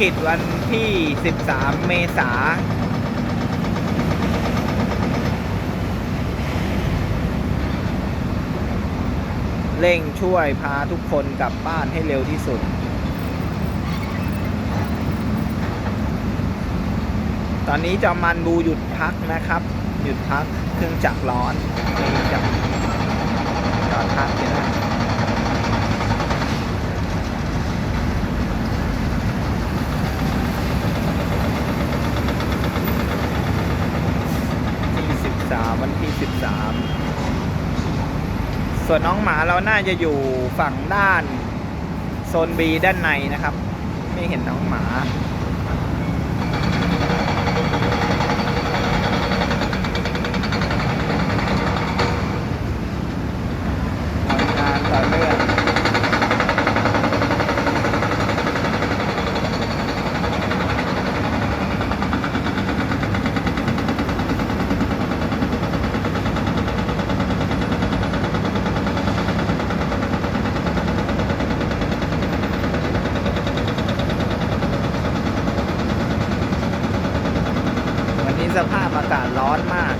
กิจวันที่ 13 เมษาเร่งช่วยพาทุกคนกลับบ้านให้เร็วที่สุด ตอนนี้จอมันบูหยุดพักนะครับ หยุดพักเครื่องจักรร้อนนี่จะจอดพักอยู่นะ 13 วันที่ 13 ส่วนน้องหมาเราน่าจะอยู่ฝั่งด้านโซนบีด้านในนะครับ ไม่เห็นน้องหมา ทำงานต่อเนื่องวันนี้สภาพอากาศร้อนมาก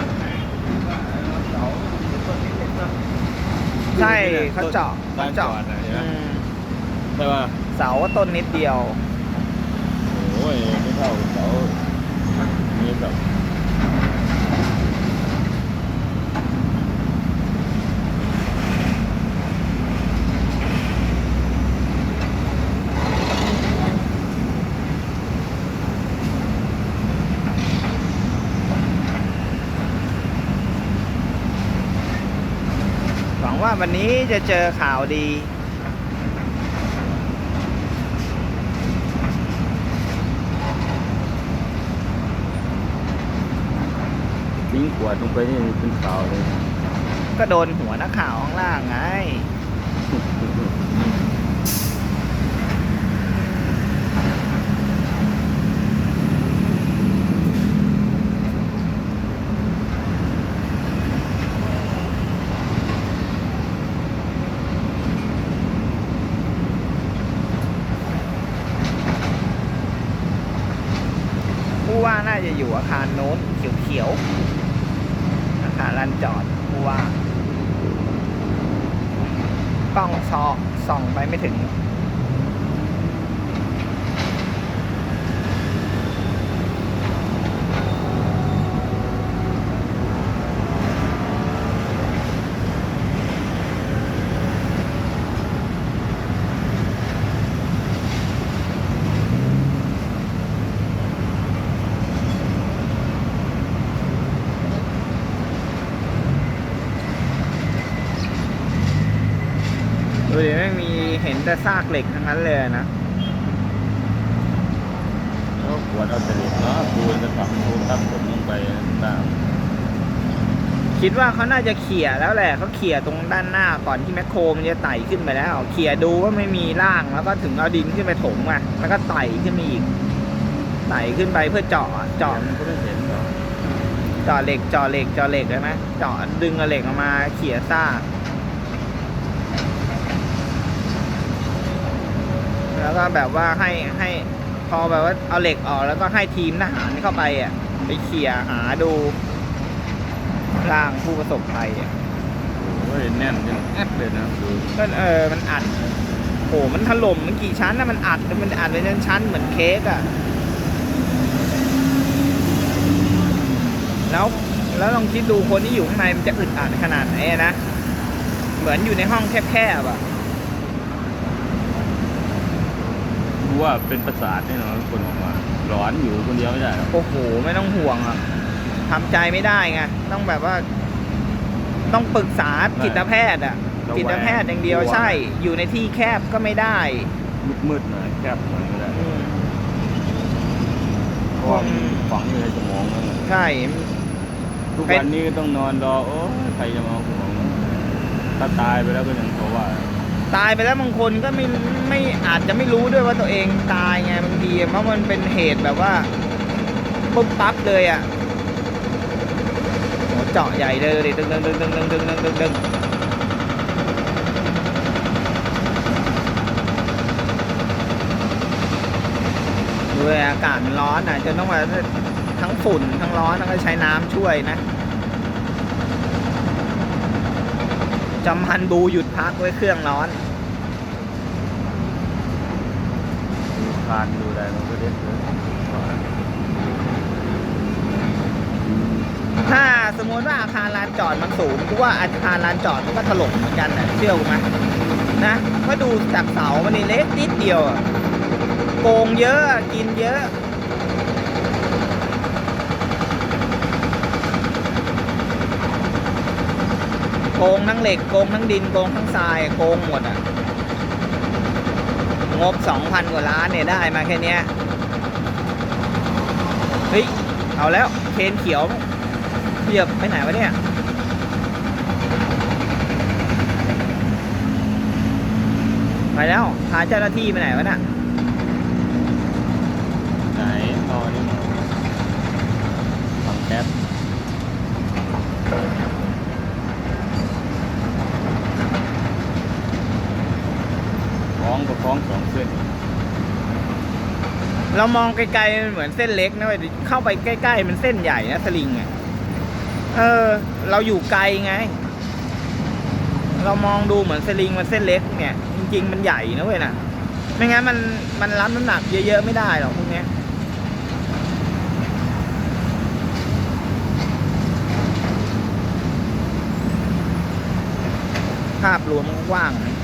ใช่ เขาเจาะบ้าเขานจอเจาะดนะใช่ไหมอืมใช่ป่ะเสาต้นนิดเดียวโอ้ยไม่เท่าเสานี้แบบ วังว่าวันนี้จะเจอข่าวดี ทิ้งขวดลงไปนี่เป็นขาวเลย ก็โดนหัวนักข่าวข้างล่างไง ผู้ว่าน่าจะอยู่อาคารโน้นเขียวๆอาคารลานจอดผู้ว่ากล้องซอกส่องไปไม่ถึง ดูดิไม่มีเห็นแต่ซากเหล็กทั้งนั้นเลยนะแล้วขวดเอาแต่เหล็กเนาะปูนจะฝังปูนทับผมลงไปหน้าคิดว่าเขาน่าจะเขี่ยแล้วแหละเขาเขี่ยตรงด้านหน้าก่อนที่แมคโครมันจะไต่ขึ้นไปแล้ว เขี่ยดูว่าไม่มีร่างแล้วก็ถึงเอาดินขึ้นไปถมอะแล้วก็ไต่ขึ้นมาอีกไต่ขึ้นไปเพื่อเจาะเจาะมันก็ไม่เห็นหรอกเจาะเหล็กเจาะเหล็กเจาะเหล็กได้ไหมเจาะดึงเอาเหล็กออกมาเขี่ยซาก แล้วก็แบบว่าให้ให้พอแบบว่าเอาเหล็กออกแล้วก็ให้ทีมทหารเข้าไปอะ ไปเขี่ยหาดูร่างผู้ประสบภัยอะโอ้ยแน่นจนแอดเลยนะดูก็เออมันอัดโอ้มันถล่มมันกี่ชั้นนะมันอัดมันอัดเป็นชั้นๆเหมือนเค้กอะ่ะแล้วแล้วลองคิดดูคนที่อยู่ข้างในมันจะอึดอัดขนาดไหนอะนะ เหมือนอยู่ในห้องแคบๆอะ รู้ ว่าเป็นประสาทแน่นอนคนออกมาร้อนอยู่คนเดียวไม่ได้หรอกโอ้โห ไม่ต้องห่วงอะทำใจไม่ได้ไง ต้องแบบว่า ต้องปรึกษาจิตแพทย์อะจิตแพทย์อย่างเดียวใช่ อยู่ในที่แคบก็ไม่ได้มืดๆหน่อยแคบหน่อยไม่ได้อืม เพราะว่ามันฝังอยู่ในสมองนั่นแหละใช่ ทุกวันนี้ก็ต้องนอนรอโอ้ยใครจะมาห่วงถ้าตายไปแล้วก็ยังเพราะว่า ตายไปแล้วบางคนก็ไม่ไม่อาจจะไม่รู้ด้วยว่าตัวเองตายไงบางทีเพราะมันเป็นเหตุแบบว่าปุ๊บปั๊บเลยอะโหเจาะใหญ่เลยดิดึงดึงดึงดึงดึงดึงดึงดึงดึงอากาศมันร้อนอะจนต้องมาทั้งฝุ่นทั้งร้อนต้องใช้น้ำช่วยนะ จำพันบูหยุดพักไว้เครื่องร้อนดูคานดูอะไรมันก็เด็ดเลยถ้าสมมติว่าอาคารลานจอดมันสูงกูว่าอาคารลานจอดมันก็ถล่มเหมือนกันนะเชื่อกูไหมนะเพราะดูจากเสามันนี่เล็กนิดเดียวอะโกงเยอะกินเยอะ โกงทั้งเหล็กโกงทั้งดินโกงทั้งทรายโกงหมดอะงบสองพันกว่าล้านเนี่ยได้มาแค่เนี้ยเฮ้ยเอาแล้วเคนเขียวเหยียบไปไหนวะเนี่ยไปแล้วพาเจ้าหน้าที่ไปไหนวะน่ะไหนท่อนี่ฟังแก๊ส องก็คล้องสองเส้น เรามองไกลๆมันเหมือนเส้นเล็กนะเว้ยเข้าไปใกล้ ๆ มันเส้นใหญ่นะสลิงอะเออ เราอยู่ไกลไง เรามองดูเหมือนสลิงมันเส้นเล็ก เนี่ย จริง ๆ มันใหญ่นะเว้ยนะไม่งั้นมันมันรับน้ำหนักเยอะๆไม่ได้หรอกพวกเนี้ยภาพรวมกว้างนะ